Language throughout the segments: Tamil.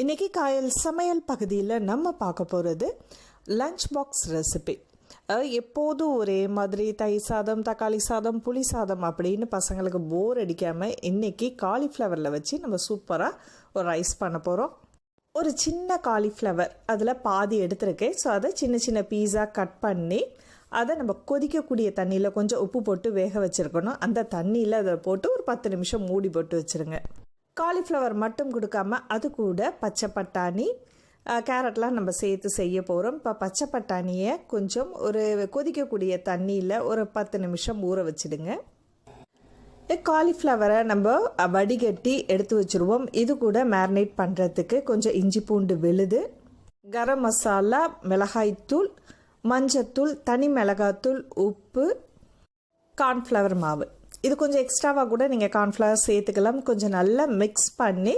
இன்றைக்கி காயல் சமையல் பகுதியில் நம்ம பார்க்க போகிறது லஞ்ச் பாக்ஸ் ரெசிபி எப்போதும் ஒரே மாதிரி தயிர் சாதம் தக்காளி சாதம் புளி சாதம் அப்படின்னு பசங்களுக்கு போர் அடிக்காமல் இன்றைக்கி காலிஃப்ளவரில் வச்சு நம்ம சூப்பராக ஒரு ரைஸ் பண்ண போகிறோம் ஒரு சின்ன காலிஃப்ளவர் அதில் பாதி எடுத்திருக்கேன். ஸோ அதை சின்ன சின்ன பீஸாக கட் பண்ணி அதை நம்ம கொதிக்கக்கூடிய தண்ணியில் கொஞ்சம் உப்பு போட்டு வேக வச்சுருக்கணும். அந்த தண்ணியில் அதை போட்டு ஒரு பத்து நிமிஷம் மூடி போட்டு வச்சுருங்க. காலிஃப்ளவர் மட்டும் கொடுக்காம அது கூட பச்சை பட்டாணி கேரட்லாம் நம்ம சேர்த்து செய்ய போகிறோம் இப்போ பச்சை பட்டாணியை கொஞ்சம் ஒரு கொதிக்கக்கூடிய தண்ணியில் ஒரு பத்து நிமிஷம் ஊற வச்சுடுங்க. காலிஃப்ளவரை நம்ம வடிகட்டி எடுத்து வச்சுருவோம். இது கூட மேரினேட் பண்ணுறதுக்கு கொஞ்சம் இஞ்சி பூண்டு விழுது கரம் மசாலா மிளகாய்த்தூள் மஞ்சத்தூள் தனி மிளகாத்தூள் உப்பு கார்ன்ஃப்ளவர் மாவு. இது கொஞ்சம் எக்ஸ்ட்ராவாக கூட நீங்கள் கார்ன்ஃப்ளவர் சேர்த்துக்கலாம். கொஞ்சம் நல்லா மிக்ஸ் பண்ணி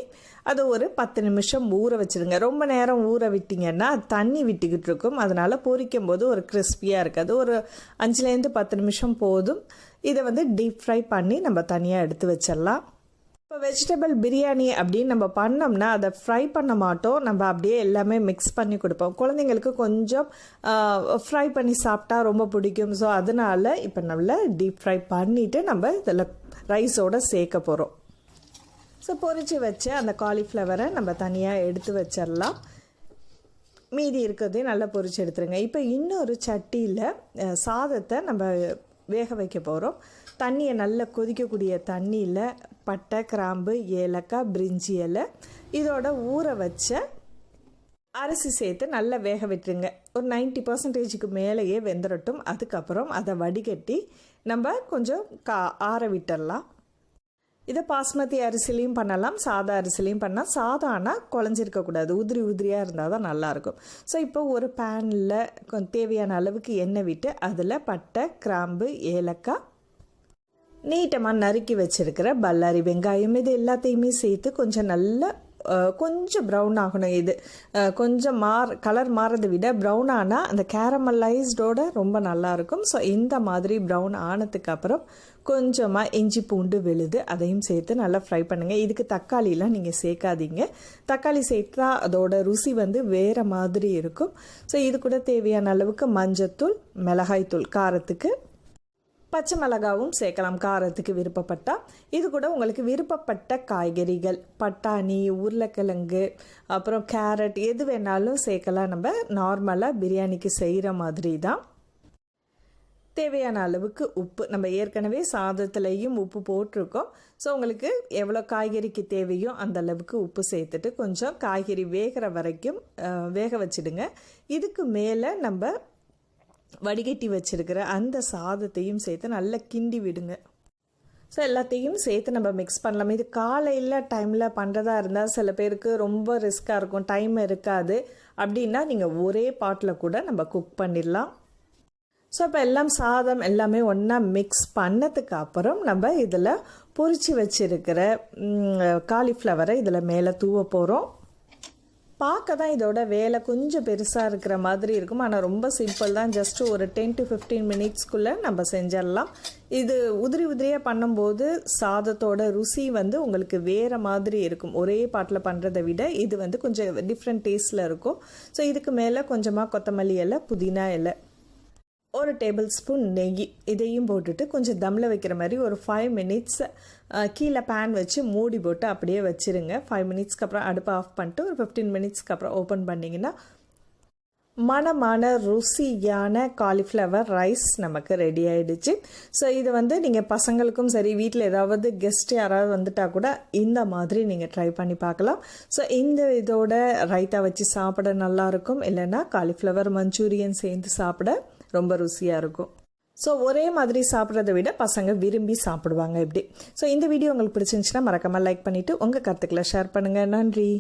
அதை ஒரு பத்து நிமிஷம் ஊற வச்சுருங்க. ரொம்ப நேரம் ஊற விட்டிங்கன்னா தண்ணி விட்டுக்கிட்டு இருக்கும். அதனால் பொரிக்கும் போது ஒரு கிறிஸ்பியாக இருக்காது ஒரு அஞ்சுலேருந்து பத்து நிமிஷம் போதும். இதை வந்து டீப் ஃப்ரை பண்ணி நம்ம தனியாக எடுத்து வச்சிடலாம். இப்போ வெஜிடபிள் பிரியாணி அப்படின்னு நம்ம பண்ணோம்னா அதை ஃப்ரை பண்ண மாட்டோம். நம்ம அப்படியே எல்லாமே மிக்ஸ் பண்ணி கொடுப்போம். குழந்தைங்களுக்கு கொஞ்சம் ஃப்ரை பண்ணி சாப்பிட்டா ரொம்ப பிடிக்கும். ஸோ அதனால் இப்போ நம்மள டீப் ஃப்ரை பண்ணிவிட்டு நம்ம இதில் ரைஸோடு சேர்க்க போகிறோம் ஸோ பொறிச்சு வச்ச அந்த காலிஃப்ளவரை நம்ம தனியாக எடுத்து வச்சிடலாம். மீதி இருக்கிறதையும் நல்லா பொறிச்சு எடுத்துருங்க. இப்போ இன்னொரு சட்டியில் சாதத்தை நம்ம வேக வைக்க போகிறோம் தண்ணியை நல்லா கொதிக்கக்கூடிய தண்ணியில் பட்டை கிராம்பு ஏலக்காய் பிரிஞ்சி இலை இதோட ஊற வச்ச அரிசி சேர்த்து நல்லா வேக விட்டுருங்க. ஒரு நைன்ட்டி பர்சன்டேஜுக்கு மேலேயே வெந்துடட்டும் அதுக்கப்புறம் அதை வடிகட்டி நம்ம கொஞ்சம் கா ஆற விட்டுடலாம் இதை பாஸ்மதி அரிசிலையும் பண்ணலாம் சாதா அரிசிலையும் பண்ணால் சாதானா குழஞ்சிருக்கக்கூடாது உதிரி உதிரியாக இருந்தால் தான் நல்லாயிருக்கும் ஸோ இப்போ ஒரு பேனில் கொஞ்சம் தேவையான அளவுக்கு எண்ணெய் விட்டு அதில் பட்டை கிராம்பு ஏலக்காய் நீட்டமாக நறுக்கி வச்சுருக்கிற பல்லாரி வெங்காயம் இது எல்லாத்தையுமே சேர்த்து கொஞ்சம் நல்லா கொஞ்சம் ப்ரௌன் ஆகணும். இது கொஞ்சம் மாற கலர் மாறதை விட ப்ரௌன் ஆனால் அந்த கேரமலைஸ்டோட ரொம்ப நல்லாயிருக்கும் ஸோ இந்த மாதிரி ப்ரௌன் ஆனதுக்கு அப்புறம் கொஞ்சமாக இஞ்சி பூண்டு விழுது அதையும் சேர்த்து நல்லா ஃப்ரை பண்ணுங்கள் இதுக்கு தக்காளிலாம் நீங்கள் சேர்க்காதீங்க. தக்காளி சேர்த்தா அதோட ருசி வந்து வேறு மாதிரி இருக்கும். ஸோ இது கூட தேவையான அளவுக்கு மஞ்சத்தூள் மிளகாய்த்தூள் காரத்துக்கு பச்சை மிளகாவும் சேர்க்கலாம். காரத்துக்கு விருப்பப்பட்டால் இது கூட உங்களுக்கு விருப்பப்பட்ட காய்கறிகள். பட்டாணி உருளைக்கிழங்கு அப்புறம் கேரட் எது வேணாலும் சேர்க்கலாம். நம்ம நார்மலாக பிரியாணிக்கு செய்கிற மாதிரி தான். தேவையான அளவுக்கு உப்பு. நம்ம ஏற்கனவே சாதத்துலேயும் உப்பு போட்டிருக்கோம். ஸோ உங்களுக்கு எவ்வளோ காய்கறிக்கு தேவையோ அந்த அளவுக்கு உப்பு சேர்த்துட்டு கொஞ்சம் காய்கறி வேகிற வரைக்கும் வேக வச்சுடுங்க. இதுக்கு மேலே நம்ம வடிகட்டி வச்சுருக்கிற அந்த சாதத்தையும் சேர்த்து நல்லா கிண்டி விடுங்க. ஸோ எல்லாத்தையும் சேர்த்து நம்ம மிக்ஸ் பண்ணலாம். இது காலையில் டைமில் பண்ணுறதா இருந்தால் சில பேருக்கு ரொம்ப ரிஸ்க்காக இருக்கும். டைம் இருக்காது. அப்படின்னா நீங்கள் ஒரே பாட்டில் கூட நம்ம குக் பண்ணிடலாம். ஸோ இப்போ எல்லாம் சாதம் எல்லாமே ஒன்றா மிக்ஸ் பண்ணதுக்கு அப்புறம் நம்ம இதில் பொறிச்சு வச்சுருக்கிற காலிஃப்ளவரை இதில் மேலே தூவ போகிறோம் பார்க்க தான் இதோட வேலை கொஞ்சம் பெருசாக இருக்கிற மாதிரி இருக்கும். ஆனால் ரொம்ப சிம்பிள் தான். ஜஸ்ட்டு ஒரு டென் டு ஃபிஃப்டீன் மினிட்ஸ்க்குள்ளே நம்ம செஞ்சிடலாம். இது உதிரி உதிரியாக பண்ணும்போது சாதத்தோட ருசி வந்து உங்களுக்கு வேறு மாதிரி இருக்கும். ஒரே பாட்டில் பண்ணுறதை விட இது வந்து கொஞ்சம் டிஃப்ரெண்ட் டேஸ்ட்டில் இருக்கும். ஸோ இதுக்கு மேலே கொஞ்சமாக கொத்தமல்லி இலை புதினா இலை ஒரு டேபிள் ஸ்பூன் நெய் இதையும் போட்டுட்டு கொஞ்சம் தம்மில் வைக்கிற மாதிரி ஒரு ஃபைவ் மினிட்ஸ் கீழே பேன் வச்சு மூடி போட்டு அப்படியே வச்சுருங்க. ஃபைவ் மினிட்ஸ்க்கு அப்புறம் அடுப்பை ஆஃப் பண்ணிட்டு ஒரு ஃபிஃப்டீன் மினிட்ஸ்க்கு அப்புறம் ஓப்பன் பண்ணிங்கன்னா மனமான ருசியான காலிஃப்ளவர் ரைஸ் நமக்கு ரெடி ஆகிடுச்சு ஸோ இது வந்து நீங்கள் பசங்களுக்கும் சரி வீட்டில் ஏதாவது கெஸ்ட் யாராவது வந்துட்டால் கூட இந்த மாதிரி நீங்கள் ட்ரை பண்ணி பார்க்கலாம். ஸோ இந்த இதோட ரைத்தா வச்சு சாப்பிட நல்லாயிருக்கும் இல்லைன்னா காலிஃப்ளவர் மஞ்சூரியன் சேர்ந்து சாப்பிட ரொம்ப ருசியாக இருக்கும். ஸோ ஒரே மாதிரி சாப்பிட்றத விட பசங்க விரும்பி சாப்பிடுவாங்க இப்படி ஸோ இந்த வீடியோ உங்களுக்கு பிடிச்சிருந்துச்சுன்னா மறக்காமல் லைக் பண்ணிவிட்டு உங்கள் கருத்துக்களை ஷேர் பண்ணுங்கள் நன்றி.